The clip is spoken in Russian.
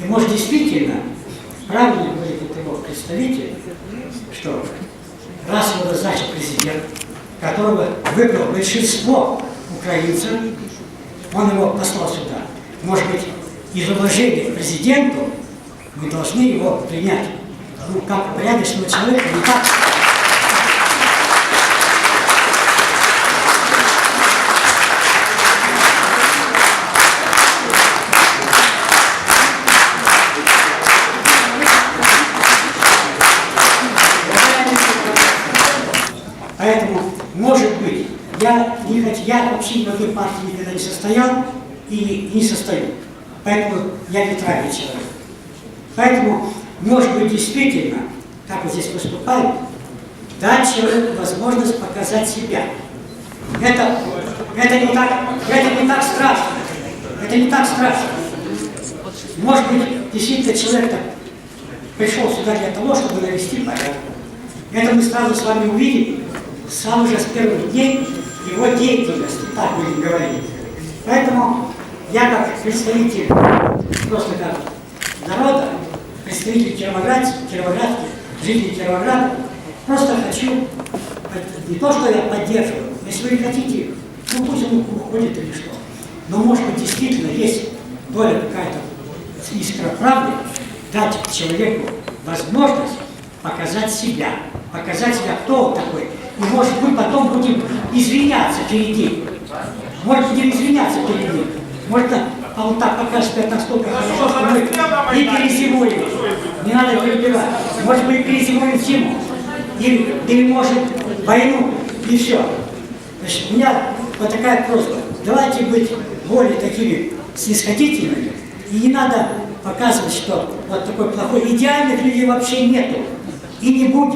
И может действительно, правильно говорит вот его представитель, что раз его назначил президент, которого выбрал большинство украинцев, он его послал сюда. Может быть, из уважения к президенту мы должны его принять. Ну, как порядочного человека, не так. Поэтому, может быть, я, не я вообще ни в одной партии никогда не состоял и не состою. Поэтому я нейтральный человек. Поэтому, может быть, действительно, как вот здесь поступают, дать человеку возможность показать себя. Это, это, не так, это не так страшно. Это не так страшно. Может быть, действительно человек пришел сюда для того, чтобы навести порядок. Это мы сразу с вами увидим с самых же с первых дней его деятельности, так будем говорить. Поэтому я как представитель, просто как народа, представитель Кировоградца, Кировоградки, жителей Кировограда, просто хочу, не то, что я поддерживаю, если вы хотите, ну пусть он уходит или что, но может быть действительно есть доля какая-то искра правды, дать человеку возможность показать себя, показать себя, кто он такой. И может быть потом будем извиняться перед ним. Может будем извиняться перед ним. Может а он так покажет себя настолько хорошо, что мы и перезимуем. Не надо перебивать. Может быть перезимуем зиму. Или, или может войну и все. Значит, у меня вот такая просьба. Давайте быть более такими снисходительными. И не надо показывать, что вот такой плохой. Идеальных людей вообще нету. И не будет.